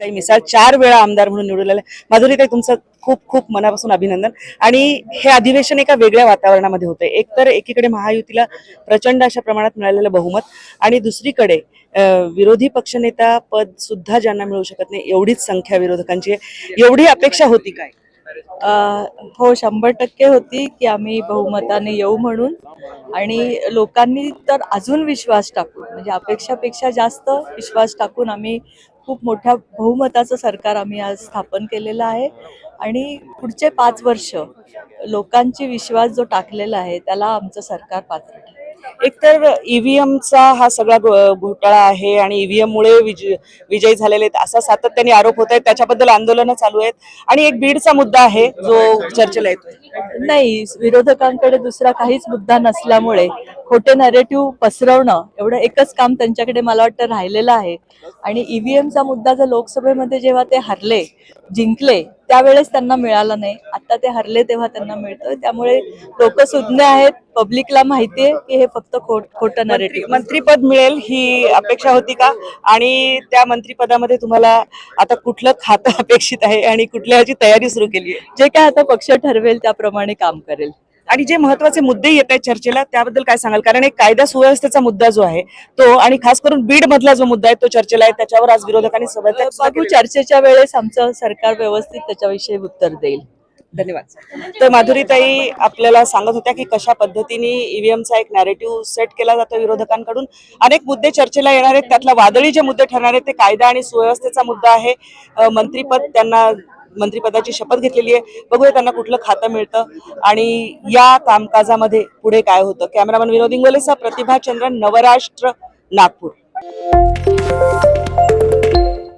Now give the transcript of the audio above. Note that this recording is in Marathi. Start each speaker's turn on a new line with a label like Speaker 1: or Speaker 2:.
Speaker 1: काही मिसाळ चार वेळा आमदार म्हणून निवडून माधुरी माधुरीताई तुमचं खूप खूप मनापासून अभिनंदन. आणि हे अधिवेशन एका वेगळ्या वातावरणामध्ये होतंय. एकतर एकीकडे महायुतीला प्रचंड अशा प्रमाणात मिळालेलं बहुमत आणि दुसरीकडे विरोधी पक्षनेता पद सुद्धा ज्यांना मिळू शकत नाही एवढीच संख्या विरोधकांची एवढी अपेक्षा होती काय?
Speaker 2: हो शंभर टक्के होती की आम्ही बहुमताने येऊ म्हणून. आणि लोकांनी तर अजून विश्वास टाकून म्हणजे अपेक्षापेक्षा जास्त विश्वास टाकून आम्ही खूप मोठ्या बहुमताचं सरकार आम्ही आज स्थापन केलेलं आहे आणि पुढचे पाच वर्ष लोकांची विश्वास जो टाकलेला आहे त्याला आमचं सरकार पात्र ठरेल.
Speaker 1: एकतर ईव्हीएमचा हा सगळा घोटाळा आहे आणि ईव्हीएम मुळे विजय विजयी झालेले आहेत असा सातत्याने आरोप होत आहेत. त्याच्याबद्दल आंदोलनं चालू आहेत. आणि एक बीडचा मुद्दा आहे जो चर्चेला येतोय.
Speaker 2: नाही विरोधकांकडे दुसरा काहीच मुद्दा नसल्यामुळे खोटे नॅरेटिव्ह पसरवणं एवढं एकच काम त्यांच्याकडे मला वाटतं राहिलेलं आहे. आणि ईव्हीएमचा मुद्दा जर लोकसभेमध्ये जेव्हा ते हरले जिंकले त्यावेळेस त्यांना मिळाला नाही. आता ते हरले तेव्हा त्यांना मिळतं. त्यामुळे लोक सुज्ञ आहेत पब्लिकला माहितीये की हे फक्त खोट खोटं नरेटिव्ह
Speaker 1: मंत्रीपद मिळेल ही अपेक्षा होती का? आणि त्या मंत्रिपदामध्ये तुम्हाला आता कुठलं खातं अपेक्षित आहे आणि कुठल्या ह्याची तयारी सुरू केली आहे?
Speaker 2: जे काय आता पक्ष ठरवेल त्याप्रमाणे काम करेल.
Speaker 1: आणि जे महत्त्वाचे मुद्दे येत आहेत चर्चेला त्याबद्दल काय सांगाल? कारण एक कायदा सुव्यवस्थेचा मुद्दा जो आहे तो आणि खास करून बीड मधला जो मुद्दा आहे तो चर्चेला आहे. त्याच्यावर आज विरोधकांनी आहे.
Speaker 2: चर्चेच्या वेळेस आमचं सरकार व्यवस्थित त्याच्याविषयी उत्तर देईल.
Speaker 1: धन्यवाद. तर माधुरीताई आपल्याला सांगत होत्या की कशा पद्धतीने ईव्हीएमचा एक नॅरेटिव्ह सेट केला जातो विरोधकांकडून. अनेक मुद्दे चर्चेला येणार आहेत. त्यातला वादळी जे मुद्दे ठरणार आहेत ते कायदा आणि सुव्यवस्थेचा मुद्दा आहे. मंत्रीपद त्यांना मंत्रिपदाची शपथ घेतलेली आहे. बघूया त्यांना कुठलं खातं मिळतं. आणि या कामकाजामध्ये पुढे काय होतं? कॅमेरामन विनोद इंगोलेचा प्रतिभाचंद्र नवराष्ट्र नागपूर.